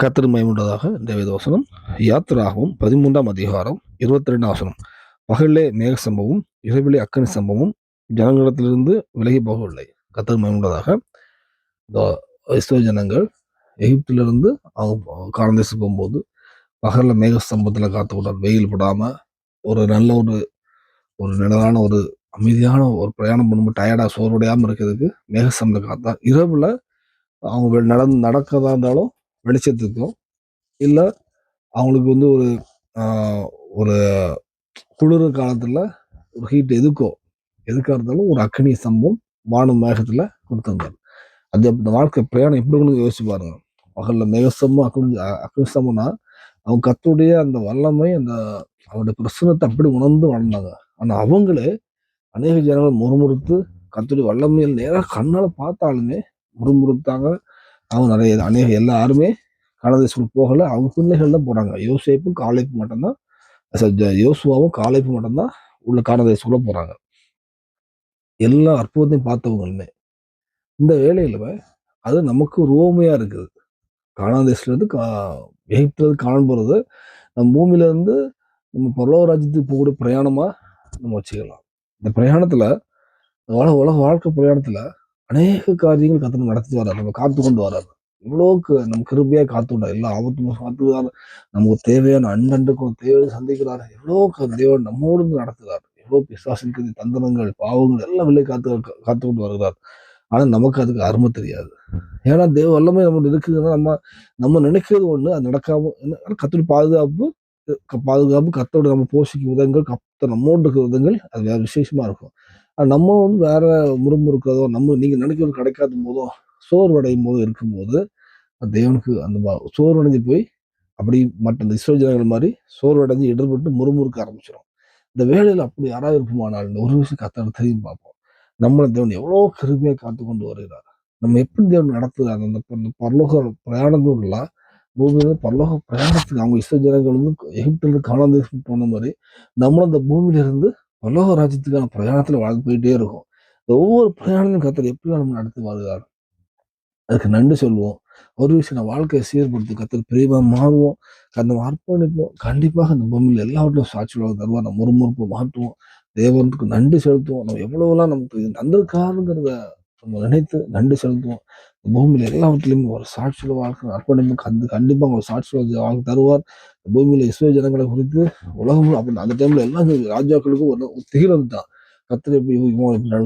கத்திர உண்டதாக இந்த வேதவசனம் யாத்திராகவும் பதிமூன்றாம் அதிகாரம் இருபத்தி ரெண்டாம் வசனம். பகலிலே மேக சம்பவம் இரவிலே அக்கனி சம்பவம் ஜனங்களிடத்திலிருந்து விலகி போகவில்லை. கத்திர உண்டதாக இஸ்ரோ ஜனங்கள் எகிப்திலிருந்து அவங்க காலந்தேசம் போகும்போது பகலில் மேக ஸ்தம்பத்தில் காத்து விடாது வெயில் படாமல் ஒரு நல்ல ஒரு ஒரு நிழலான ஒரு அமைதியான ஒரு பிரயாணம் பண்ணும்போது டயர்டாக சோர்வடையாமல் இருக்கிறதுக்கு மேகஸ்தம்பத்தில் காத்தா இரவில் அவங்க நடந்து நடக்கதா இருந்தாலும் வெளிச்சத்துக்கும் இல்லை அவங்களுக்கு வந்து ஒரு ஒரு குளிர் காலத்தில் ஒரு ஹீட் எதுக்கோ எதுக்காக இருந்தாலும் ஒரு அக்னி சம்பவம் வானம் மேகத்தில் கொடுத்துருந்தாரு. அது அந்த வாழ்க்கை பிரயாணம் எப்படி கொண்டு யோசிச்சு பாருங்க. பகலில் மேகசமும் அக்னி அ- அக்னி அவங்க கத்துடைய அந்த வல்லமை அந்த அவருடைய பிரசனத்தை அப்படி உணர்ந்து வாழ்ந்தாங்க. ஆனால் அவங்களே அநேக ஜனங்கள் முறுமுறுத்து கத்துடைய வல்லமையில் நேராக கண்ணால் பார்த்தாலுமே முறுமுறுத்தாங்க. அவங்க நிறைய அநேக எல்லாருமே காலதேசத்துக்கு போகல. அவங்க பிள்ளைகள் தான் போகிறாங்க யோசேப்பும் காலைப்பு மட்டும்தான் ஜ- யோசுவாவும் காலைப்பு மட்டும்தான் உள்ள ஸ்கூலில் போகிறாங்க எல்லா அற்புதத்தையும் பார்த்தவங்களுமே. இந்த வேலையில் அது நமக்கு ரோமையாக இருக்குது. கானாதேசத்துல கா எகிப்துல காண போகிறது நம்ம பூமியிலேருந்து நம்ம பரலோக ராஜ்யத்துக்கு போகக்கூடிய பிரயாணமாக நம்ம வச்சுக்கலாம். இந்த பிரயாணத்தில் உலக உலக வாழ்க்கை பிரயாணத்தில் அநேக காரியங்கள் கத்தனை நடத்தி வர்றார் நம்ம காத்து கொண்டு வர்றார். இவ்வளோக்கு நம்ம கிருபியா காத்து கொண்டார். எல்லா ஆபத்தும் காத்துக்கிறாரு நமக்கு தேவையான அண்டண்டுக்கும் தேவையான சந்திக்கிறார். எவ்வளோ தேவன் நம்மோடு நடத்துகிறார். எவ்வளோ பிசாசின் தந்திரங்கள் பாவங்கள் எல்லாம் வெளியே காத்து காத்து கொண்டு வருகிறார். ஆனால் நமக்கு அதுக்கு அருமை தெரியாது. ஏன்னா தேவ வல்லமை நம்ம இருக்குதுன்னா நம்ம நம்ம நினைக்கிறது ஒன்று அது நடக்காம கத்தோட பாதுகாப்பு பாதுகாப்பு கத்தோட நம்ம போஷிக்கும் விதங்கள் கத்த நம்மோடு இருக்கிற விதங்கள் அது வேற விசேஷமா இருக்கும். நம்ம வந்து வேற முறுமுறுக்கிறதோ நம்ம நீங்க நினைக்கிறது கிடைக்காத போதோ சோர்வடையும் போதோ இருக்கும்போது அது தேவனுக்கு அந்த சோர்வடைஞ்சு போய் அப்படி மற்ற இந்த இஸ்ரோ ஜனங்கள் மாதிரி சோர்வடைஞ்சு இடர்பட்டு முறுமுறுக்க ஆரம்பிச்சிடும் இந்த வேலையில் அப்படி யாராவது இருப்போமானால் இந்த ஒரு விஷயம் கத்தோட தெரியும் பார்ப்போம். நம்மளை தேவன் எவ்வளோ கருமையாக காத்து கொண்டு வருகிறார். நம்ம எப்படி தேவன் நடத்துகிறார்? அந்த அந்த பரலோக பிரயாணத்துல பூமியில பரலோக பிரயாணத்துக்கு அவங்க இஸ்ரோ ஜனங்கள் வந்து எகிப்திலிருந்து காணாந்தேசம் போன மாதிரி நம்மளும் அந்த பூமியில இருந்து ராஜ்யத்துக்கான பிரயாணத்தில் வாழ்ந்து போயிட்டே இருக்கும். ஒவ்வொரு பிரயாணத்தையும் கத்தர் எப்படி நம்ம நடத்தி வாழ்கிறார் அதுக்கு நன்றி சொல்லுவோம். ஒரு விஷயம் நம்ம வாழ்க்கையை சீர்படுத்தி கத்தர் பிரியமாக மாறுவோம். அந்த அர்ப்பணிப்போம். கண்டிப்பாக அந்த பூமியில் எல்லாவற்றிலும் சாட்சியாக தருவார். நம்ம முறுமுறுப்பு மாற்றுவோம். தேவனுக்கு நன்றி செலுத்துவோம். நம்ம எவ்வளவுலாம் நமக்கு தந்திருக்காருங்கிறத நம்ம நினைத்து நன்றி செலுத்துவோம். பூமியில் எல்லாவற்றிலுமே ஒரு சாட்சியில் வாழ்க்கை அர்ப்பணிப்பு கண்டு கண்டிப்பாக ஒரு சாட்சியில் வாழ்க்கை தருவார். இந்த பூமியில இஸ்ரோ ஜனங்களை குறித்து உலகம் அப்படி அந்த டைம்ல எல்லாம் ராஜாக்களுக்கும் ஒரு திகில் தான் கத்திர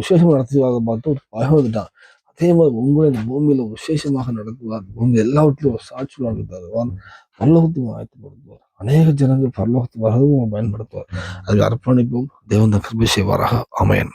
விசேஷம் நடத்துவதாக இப்படி நடத்துவாங்க பார்த்து ஒரு பயம் வந்துட்டான். அதே மாதிரி உங்களை இந்த பூமியில் விசேஷமாக நடத்துவார். பூமி எல்லாவற்றிலும் ஒரு சாட்சியில் வாழ்க்கை தருவார். பரலோகத்துக்கு ஆயத்தப்படுத்துவார். அநேக ஜனங்கள் பரலோகத்து வரதும் பயன்படுத்துவார். அதுக்கு அர்ப்பணிப்பும். தேவந்த கிருபை செய்வாராக. அமையன்